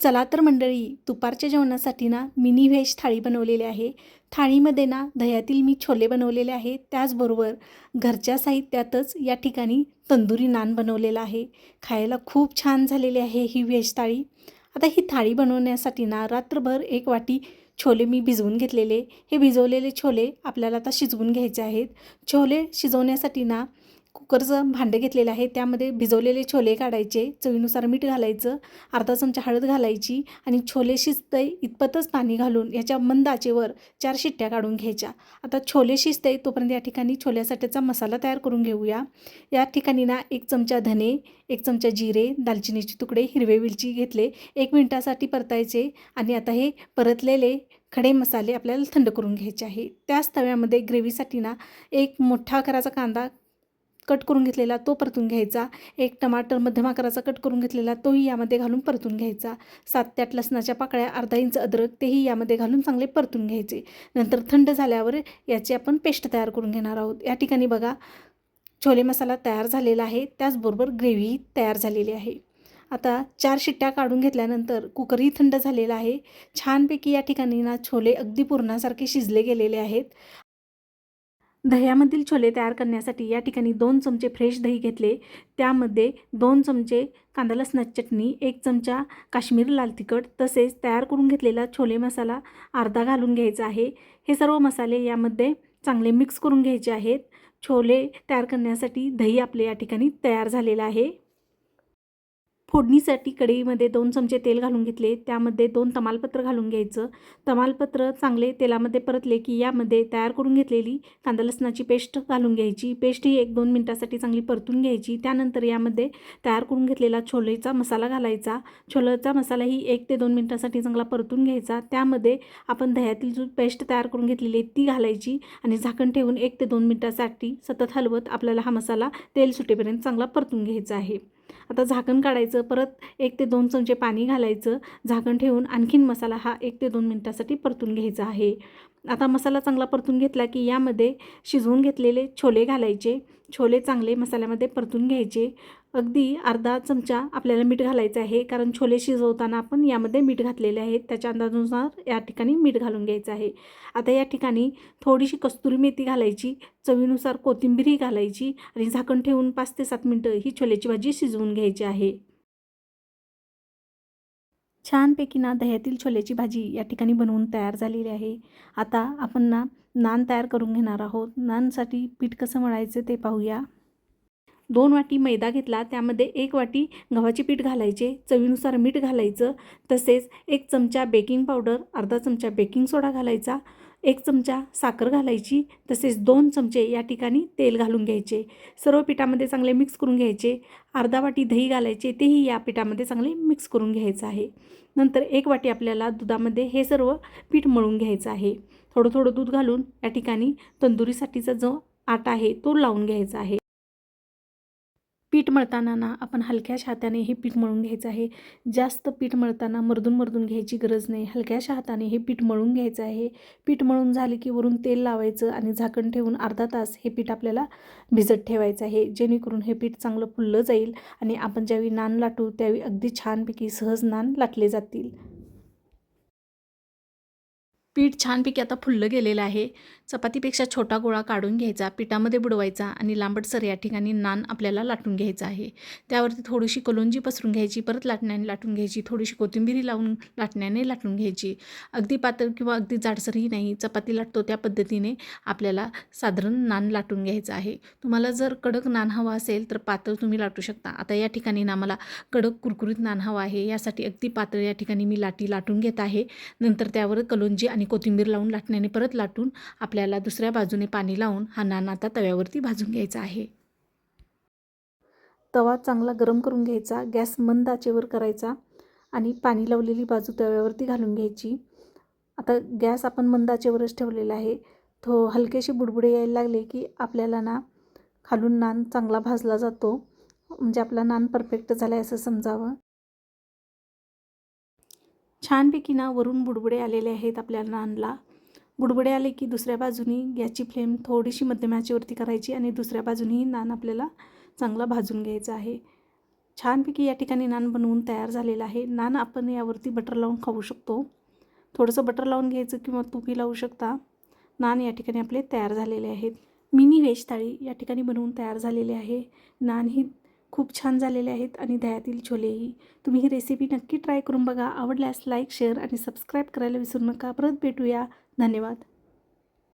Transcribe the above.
चला तर मंडळी दुपारच्या जेवणासाठी ना मिनी व्हेज थाळी बनवलेली आहे. थाळीमध्ये ना दह्यातील मी छोले बनवलेले आहे. त्याचबरोबर घरच्या साहित्यातच या ठिकाणी तंदुरी नान बनवलेला आहे. खायला खूप छान झालेली आहे ही व्हेज थाळी. आता ही थाळी बनवण्यासाठी ना रात्रभर एक वाटी छोले मी भिजवून घेतलेले. हे भिजवलेले छोले आपल्याला आता शिजवून घ्यायचे आहेत. छोले शिजवण्यासाठी ना कुकरचं भांडं घेतलेलं आहे त्यामध्ये भिजवलेले छोले काढायचे चवीनुसार मीठ घालायचं अर्धा चमचा हळद घालायची आणि छोले शिजतंय इतपतच पाणी घालून याच्या मंद आचेवर चार शिट्ट्या काढून घ्यायच्या. आता छोले शिजतंय तोपर्यंत या ठिकाणी छोल्यासाठीचा मसाला तयार करून घेऊया. या ठिकाणी ना एक चमचा धने एक चमचा जिरे दालचिनीचे तुकडे हिरवे वेलची घेतले एक मिनटासाठी परतायचे आणि आता हे परतलेले खडे मसाले आपल्याला थंड करून घ्यायचे आहे. त्याच तव्यामध्ये ग्रेव्हीसाठी ना एक मोठा आकाराचा कांदा कट करून घेतलेला तो परतून घ्यायचा. एक टमाटर मध्यम आकाराचा कट करून घेतलेला तोही यामध्ये घालून परतून घ्यायचा. सात ते आठ लसणाच्या पाकळ्या अर्धा इंच अद्रक तेही यामध्ये घालून चांगले परतून घ्यायचे. नंतर थंड झाल्यावर याची आपण पेस्ट तयार करून घेणार आहोत. या ठिकाणी बघा छोले मसाला तयार झालेला आहे. त्याचबरोबर ग्रेव्ही तयार झालेली आहे. आता चार शिट्ट्या काढून घेतल्यानंतर कुकरही थंड झालेला आहे. छानपैकी या ठिकाणी ना छोले अगदी पूर्णासारखे शिजले गेलेले आहेत. दह्यामधील छोले तयार करण्यासाठी या ठिकाणी दोन चमचे फ्रेश दही घेतले. त्यामध्ये दोन चमचे कांदा लसणाची चटणी एक चमचा काश्मीर लाल तिखट तसेच तयार करून घेतलेला छोले मसाला अर्धा घालून घ्यायचा आहे. हे सर्व मसाले यामध्ये चांगले मिक्स करून घ्यायचे आहेत. छोले तयार करण्यासाठी दही आपले या ठिकाणी तयार झालेलं आहे. फोडणीसाठी कढईमध्ये दोन चमचे तेल घालून घेतले. त्यामध्ये दोन तमालपत्र घालून घ्यायचं. तमालपत्र चांगले तेलामध्ये परतले की यामध्ये तयार करून घेतलेली कांदा लसणाची पेस्ट घालून घ्यायची. पेस्ट ही एक दोन मिनटासाठी चांगली परतून घ्यायची. त्यानंतर यामध्ये तयार करून घेतलेला छोलेचा मसाला घालायचा. छोलेचा मसाला ही एक ते दोन मिनटासाठी चांगला परतून घ्यायचा. त्यामध्ये आपण दह्यातील जो पेस्ट तयार करून घेतलेली आहे ती घालायची आणि झाकण ठेवून एक ते दोन मिनटासाठी सतत हलवत आपल्याला हा मसाला तेल सुटेपर्यंत चांगला परतून घ्यायचा आहे. आता झाकण काढायचं परत एक ते दोन चमचे पाणी घालायचं झाकण ठेवून आणखीन मसाला हा एक ते दोन मिनटासाठी परतून घ्यायचा आहे. आता मसाला चांगला परतून घेतला की यामध्ये शिजवून घेतलेले छोले घालायचे. छोले चांगले मसाल्यामध्ये परतून घ्यायचे. अगदी अर्धा चमचा आपल्याला मीठ घालायचं आहे कारण छोले शिजवताना आपण यामध्ये मीठ घातलेले आहे. त्याच्या अंदाजानुसार या ठिकाणी मीठ घालून घ्यायचं आहे. आता या ठिकाणी थोडीशी कस्तुरी मेथी घालायची चवीनुसार कोथिंबीरही घालायची आणि झाकण ठेवून पाच ते सात मिनटं ही छोल्याची भाजी शिजवून घ्यायची आहे. छानपैकी ना दह्यातील छोल्याची भाजी या ठिकाणी बनवून तयार झालेली आहे. आता आपण ना नान तयार करून घेणार आहोत. नानसाठी पीठ कसं मळायचं ते पाहूया. दोन वाटी मैदा घेतला त्यामध्ये एक वाटी गव्हाचे पीठ घालायचे चवीनुसार मीठ घालायचं तसेच एक चमचा बेकिंग पावडर अर्धा चमचा बेकिंग सोडा घालायचा एक चमचा साखर घालायची तसेच दोन चमचे या ठिकाणी तेल घालून घ्यायचे. सर्व पिठामध्ये चांगले मिक्स करून घ्यायचे. अर्धा वाटी दही घालायचे तेही या पिठामध्ये चांगले मिक्स करून घ्यायचं आहे. नंतर एक वाटी आपल्याला दुधामध्ये हे सर्व पीठ मळून घ्यायचं आहे. थोडं थोडं दूध घालून या ठिकाणी तंदुरीसाठीचा जो आटा आहे तो लावून घ्यायचा आहे. पीठ मळताना ना आपण हलक्या हाताने हे पीठ मळून घ्यायचं आहे. जास्त पीठ मळताना मर्दून मर्दून घ्यायची गरज नाही. हलक्याशा हाताने हे पीठ मळून घ्यायचं आहे. पीठ मळून झाले की वरून तेल लावायचं आणि झाकण ठेवून अर्धा तास हे पीठ आपल्याला भिजत ठेवायचं आहे. जेणेकरून हे पीठ चांगलं फुललं जाईल आणि आपण ज्यावेळी नान लाटू त्यावेळी अगदी छानपैकी सहज नान लाटले जातील. पीठ छानपैकी आता फुललं गेलेलं आहे. चपातीपेक्षा छोटा गोळा काढून घ्यायचा पिठामध्ये बुडवायचा आणि लांबटसर या ठिकाणी नान आपल्याला लाटून घ्यायचा आहे. त्यावरती थोडीशी कलोंजी पसरून घ्यायची परत लाटण्याने लाटून घ्यायची थोडीशी कोथिंबिरी लावून लाटण्याने लाटून घ्यायची. अगदी पातळ किंवा अगदी जाडसरही नाही चपाती लाटतो त्या पद्धतीने आपल्याला साधारण नान लाटून घ्यायचं आहे. तुम्हाला जर कडक नान हवा असेल तर पातळ तुम्ही लाटू शकता. आता या ठिकाणी ना मला कडक कुरकुरीत नान हवा आहे यासाठी अगदी पातळ या ठिकाणी मी लाटी लाटून घेत आहे. नंतर त्यावर कलोंजी आणि कोथिंबीर लावून लाटण्याने परत लाटून आपल्याला दुसऱ्या बाजूने पाणी लावून हा नान आता तव्यावरती भाजून घ्यायचा आहे. तवा चांगला गरम करून घ्यायचा गॅस मंद आचेवर करायचा आणि पाणी लावलेली बाजू तव्यावरती घालून घ्यायची. आता गॅस आपण मंद आचेवरच ठेवलेला आहे. थो हलकेशी बुडबुडे यायला लागले की आपल्याला ना खालून नान चांगला भाजला जातो. म्हणजे आपला नान परफेक्ट झाला आहे असं समजावं. छानपैकी ना वरून बुडबुडे आलेले आहेत आपल्या नानला बुडबुडे आले की दुसऱ्या बाजूनी गॅसची फ्लेम थोडीशी मध्यम आचेवरती करायची आणि दुसऱ्या बाजूनीही नान आपल्याला चांगला भाजून घ्यायचा आहे. छानपैकी या ठिकाणी नान बनवून तयार झालेलं आहे. नान आपण यावरती बटर लावून खाऊ शकतो. थोडंसं बटर लावून घ्यायचं किंवा तुपी लावू शकता. नान या ठिकाणी आपले तयार झालेले आहेत. मिनी व्हेज थाळी या ठिकाणी बनवून तयार झालेले आहे. नान ही खूप छान झालेले आहेत आणि दह्यातील छोलेही. तुम्ही ही रेसिपी नक्की ट्राय करून बघा. आवडल्यास लाईक शेअर आणि सबस्क्राईब करायला विसरू नका. परत भेटूया. धन्यवाद.